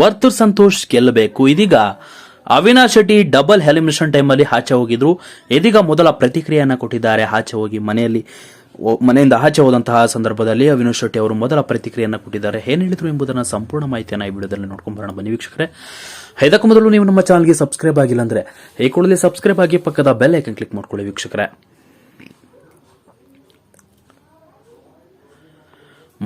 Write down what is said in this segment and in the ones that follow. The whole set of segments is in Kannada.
ವರ್ತೂರ್ ಸಂತೋಷ್ ಗೆಲ್ಲಬೇಕು. ಇದೀಗ ಅವಿನಾಶ್ ಶೆಟ್ಟಿ ಡಬಲ್ ಎಲಿಮಿನೇಷನ್ ಟೈಮಲ್ಲಿ ಆಚೆ ಹೋಗಿದ್ರು. ಇದೀಗ ಮೊದಲ ಪ್ರತಿಕ್ರಿಯೆಯನ್ನು ಕೊಟ್ಟಿದ್ದಾರೆ ಆಚೆ ಹೋಗಿ ಮನೆಯಲ್ಲಿ. ಮನೆಯಿಂದ ಆಚೆ ಹೋದಂತಹ ಸಂದರ್ಭದಲ್ಲಿ ಅವಿನಾಶ್ ಶೆಟ್ಟಿ ಅವರು ಮೊದಲ ಪ್ರತಿಕ್ರಿಯೆಯನ್ನ ಕೊಟ್ಟಿದ್ದಾರೆ. ಏನ್ ಹೇಳಿದ್ರು ಎಂಬುದನ್ನು ಸಂಪೂರ್ಣ ಮಾಹಿತಿಯನ್ನು ಈ ವಿಡಿಯೋದಲ್ಲಿ ನೋಡ್ಕೊಂಡು ಬರೋಣ. ಬನ್ನಿ ವೀಕ್ಷಕರೇ. ಇದಕ್ಕೂ ಮೊದಲು ನೀವು ನಮ್ಮ ಚಾನಲ್ಗೆ ಸಬ್ಸ್ಕ್ರೈಬ್ ಆಗಿಲ್ಲ ಅಂದ್ರೆ, ಈ ಕೂಡಲೇ ಸಬ್ಸ್ಕ್ರೈಬ್ ಆಗಿ ಪಕ್ಕದ ಬೆಲ್ ಐಕನ್ ಕ್ಲಿಕ್ ಮಾಡ್ಕೊಳ್ಳಿ ವೀಕ್ಷಕರೇ.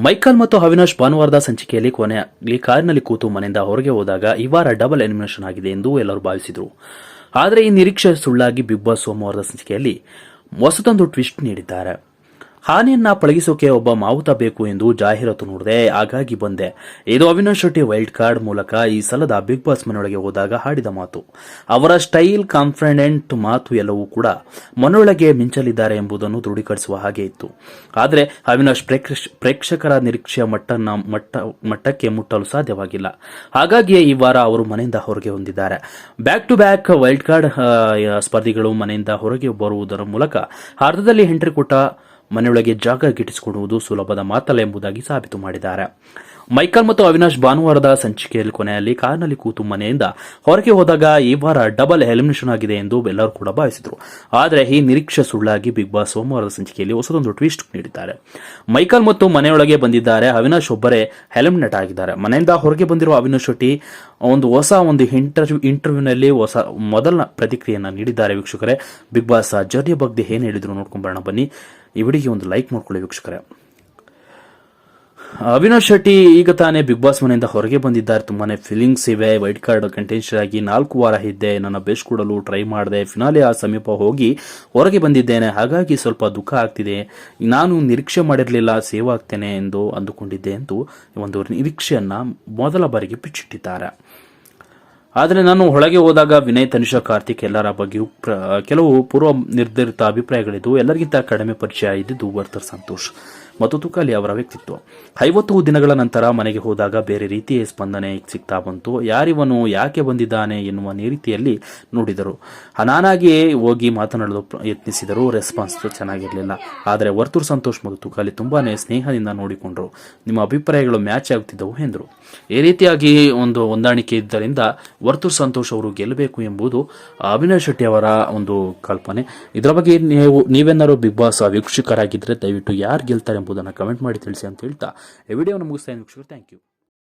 ಮೈಕಲ್ ಮತ್ತು ಅವಿನಾಶ್ ಭಾನುವಾರದ ಸಂಚಿಕೆಯಲ್ಲಿ ಕೊನೆಯಲ್ಲಿ ಕಾರಿನಲ್ಲಿ ಕೂತು ಮನೆಯಿಂದ ಹೊರಗೆ ಹೋದಾಗ ಈ ವಾರ ಡಬಲ್ ಎಲಿಮಿನೇಷನ್ ಆಗಿದೆ ಎಂದು ಎಲ್ಲರೂ ಭಾವಿಸಿದರು. ಆದರೆ ಈ ನಿರೀಕ್ಷೆ ಸುಳ್ಳಾಗಿ ಬಿಗ್ ಬಾಸ್ ಸೋಮವಾರದ ಸಂಚಿಕೆಯಲ್ಲಿ ಹೊಸದೊಂದು ಟ್ವಿಸ್ಟ್ ನೀಡಿದ್ದಾರೆ. ಹಾನಿಯನ್ನ ಪಳಗಿಸೋಕೆ ಒಬ್ಬ ಮಾವುತ ಬೇಕು ಎಂದು ಜಾಹೀರಾತು ನೋಡಿದೆ. ಹಾಗಾಗಿ ಬಂದೆ. ಇದು ಅವಿನಾಶ್ ಶೆಟ್ಟಿ ವೈಲ್ಡ್ ಕಾರ್ಡ್ ಮೂಲಕ ಈ ಸಲದ ಬಿಗ್ ಬಾಸ್ ಮನೆಯೊಳಗೆ ಹೋದಾಗ ಹಾಡಿದ ಮಾತು. ಅವರ ಸ್ಟೈಲ್, ಕಾನ್ಫಿಡೆಂಟ್ ಮಾತು ಎಲ್ಲವೂ ಕೂಡ ಮನೊಳಗೆ ಮಿಂಚಲಿದ್ದಾರೆ ಎಂಬುದನ್ನು ದೃಢೀಕರಿಸುವ ಹಾಗೆ ಇತ್ತು. ಆದರೆ ಅವಿನಾಶ್ ಪ್ರೇಕ್ಷ- ಪ್ರೇಕ್ಷಕರ ನಿರೀಕ್ಷೆಯ ಮಟ್ಟನ ಮಟ್ಟ, ಮಟ್ಟಕ್ಕೆ ಮುಟ್ಟಲು ಸಾಧ್ಯವಾಗಿಲ್ಲ. ಹಾಗಾಗಿಯೇ ಈ ವಾರ ಅವರು ಮನೆಯಿಂದ ಹೊರಗೆ ಹೊಂದಿದ್ದಾರೆ. Back to back wild card ಸ್ಪರ್ಧಿಗಳು ಮನೆಯಿಂದ ಹೊರಗೆ ಬರುವುದರ ಮೂಲಕ ಅರ್ಧದಲ್ಲಿ ಎಂಟ್ರಿ ಕೊಟ್ಟ ಮನೆಯೊಳಗೆ ಜಾಗ ಗಿಟ್ಟಿಸಿಕೊಡುವುದು ಸುಲಭದ ಮಾತಲ್ಲ ಎಂಬುದಾಗಿ ಸಾಬೀತು ಮಾಡಿದ್ದಾರೆ. ಮೈಕಲ್ ಮತ್ತು ಅವಿನಾಶ್ ಭಾನುವಾರದ ಸಂಚಿಕೆಯಲ್ಲಿ ಕೊನೆಯಲ್ಲಿ ಕಾರ್ನಲ್ಲಿ ಕೂತು ಮನೆಯಿಂದ ಹೊರಗೆ ಹೋದಾಗ ಈ ವಾರ ಡಬಲ್ ಎಲಿಮಿನೇಷನ್ ಆಗಿದೆ ಎಂದು ಎಲ್ಲರೂ ಕೂಡ ಭಾವಿಸಿದರು. ಆದರೆ ಈ ನಿರೀಕ್ಷೆ ಸುಳ್ಳಾಗಿ ಬಿಗ್ ಬಾಸ್ ಸೋಮವಾರದ ಸಂಚಿಕೆಯಲ್ಲಿ ಹೊಸದೊಂದು ಟ್ವಿಸ್ಟ್ ನೀಡಿದ್ದಾರೆ. ಮೈಕಲ್ ಮತ್ತು ಮನೆಯೊಳಗೆ ಬಂದಿದ್ದಾರೆ. ಅವಿನಾಶ್ ಒಬ್ಬರೇ ಎಲಿಮಿನೇಟ್ ಆಗಿದ್ದಾರೆ. ಮನೆಯಿಂದ ಹೊರಗೆ ಬಂದಿರುವ ಅವಿನಾಶ್ ಶೆಟ್ಟಿ ಒಂದು ಹೊಸ ಒಂದು ಇಂಟರ್ವ್ಯೂ ಇಂಟರ್ವ್ಯೂನಲ್ಲಿ ಹೊಸ ಮೊದಲ ಪ್ರತಿಕ್ರಿಯೆಯನ್ನು ನೀಡಿದ್ದಾರೆ ವೀಕ್ಷಕರೇ. ಬಿಗ್ ಬಾಸ್ ಜರ್ನಿಯ ಬಗ್ಗೆ ಏನು ಹೇಳಿದ್ರು ನೋಡ್ಕೊಂಡು ಬರೋಣ ಬನ್ನಿ. ಈ ವಿಡಿಯೋಗೆ ಒಂದು ಲೈಕ್ ಮಾಡ್ಕೊಳ್ಳಿ ವೀಕ್ಷಕರೇ. ಅವಿನಾಶ್ ಶೆಟ್ಟಿ ಈಗ ತಾನೇ ಬಿಗ್ ಬಾಸ್ ಮನೆಯಿಂದ ಹೊರಗೆ ಬಂದಿದ್ದಾರೆ. ತುಂಬಾನೇ ಫೀಲಿಂಗ್ಸ್ ಇವೆ. ವೈಟ್ ಕಾರ್ಡ್ ಕಂಟೆನ್ಷನ್ ಆಗಿ ನಾಲ್ಕು ವಾರ ಇದ್ದೆ ನನ್ನ ಬೆಸ್ಟ್ ಕೊಡಲು ಟ್ರೈ ಮಾಡಿದೆ. ಫಿನಾಲೆ ಆ ಸಮೀಪ ಹೋಗಿ ಹೊರಗೆ ಬಂದಿದ್ದೇನೆ. ಹಾಗಾಗಿ ಸ್ವಲ್ಪ ದುಃಖ ಆಗ್ತಿದೆ. ನಾನು ನಿರೀಕ್ಷೆ ಮಾಡಿರಲಿಲ್ಲ, ಸೇವ್ ಆಗ್ತೇನೆ ಎಂದು ಅಂದುಕೊಂಡಿದ್ದೆ ಎಂದು ಒಂದು ನಿರೀಕ್ಷೆಯನ್ನ ಮೊದಲ ಬಾರಿಗೆ ಬಿಚ್ಚಿಟ್ಟಿದ್ದಾರೆ ಆದರೆ ನಾನು ಒಳಗೆ ಹೋದಾಗ ವಿನಯ್, ತನಿಷಾ, ಕಾರ್ತಿಕ್ ಎಲ್ಲರ ಬಗ್ಗೆಯೂ ಕೆಲವು ಪೂರ್ವ ನಿರ್ಧರಿತ ಅಭಿಪ್ರಾಯಗಳಿದ್ದು ಎಲ್ಲರಿಗಿಂತ ಕಡಿಮೆ ಪರಿಚಯ ಇದ್ದಿದ್ದು ವರ್ತರ್ ಸಂತೋಷ್. ಮತ್ತು ತುಕಾಲಿ ಅವರ ವ್ಯಕ್ತಿತ್ವ. ಐವತ್ತು ದಿನಗಳ ನಂತರ ಮನೆಗೆ ಹೋದಾಗ ಬೇರೆ ರೀತಿಯ ಸ್ಪಂದನೆ ಸಿಗ್ತಾ ಬಂತು. ಯಾರಿವನು ಯಾಕೆ ಬಂದಿದ್ದಾನೆ ಎನ್ನುವ ರೀತಿಯಲ್ಲಿ ನೋಡಿದರು. ನಾನಾಗಿಯೇ ಹೋಗಿ ಮಾತನಾಡಲು ಯತ್ನಿಸಿದರು. ರೆಸ್ಪಾನ್ಸ್ ಚೆನ್ನಾಗಿರಲಿಲ್ಲ. ಆದರೆ ವರ್ತೂರ್ ಸಂತೋಷ್ ಮತ್ತು ತುಕಾಲಿ ತುಂಬಾನೇ ಸ್ನೇಹದಿಂದ ನೋಡಿಕೊಂಡರು. ನಿಮ್ಮ ಅಭಿಪ್ರಾಯಗಳು ಮ್ಯಾಚ್ ಆಗುತ್ತಿದ್ದವು ಎಂದರು. ಈ ರೀತಿಯಾಗಿ ಒಂದು ಹೊಂದಾಣಿಕೆ ಇದ್ದರಿಂದ ವರ್ತೂರ್ ಸಂತೋಷ್ ಅವರು ಗೆಲ್ಲಬೇಕು ಎಂಬುದು ಅಭಿನಯ್ ಶೆಟ್ಟಿ ಅವರ ಒಂದು ಕಲ್ಪನೆ. ಇದರ ಬಗ್ಗೆ ನೀವು ನೀವೇನಾದ್ರು ಬಿಗ್ ಬಾಸ್ ವೀಕ್ಷಕರಾಗಿದ್ದರೆ ದಯವಿಟ್ಟು ಯಾರು ಗೆಲ್ತಾರೆ ಎಂಬುದನ್ನು ಕಮೆಂಟ್ ಮಾಡಿ ತಿಳಿಸಿ ಅಂತ ಹೇಳ್ತಾ ಈ ವಿಡಿಯೋನ ಮುಗಿಸ್ತಾ ಇದ್ದೀನಿ ವೀಕ್ಷಕರು. Thank you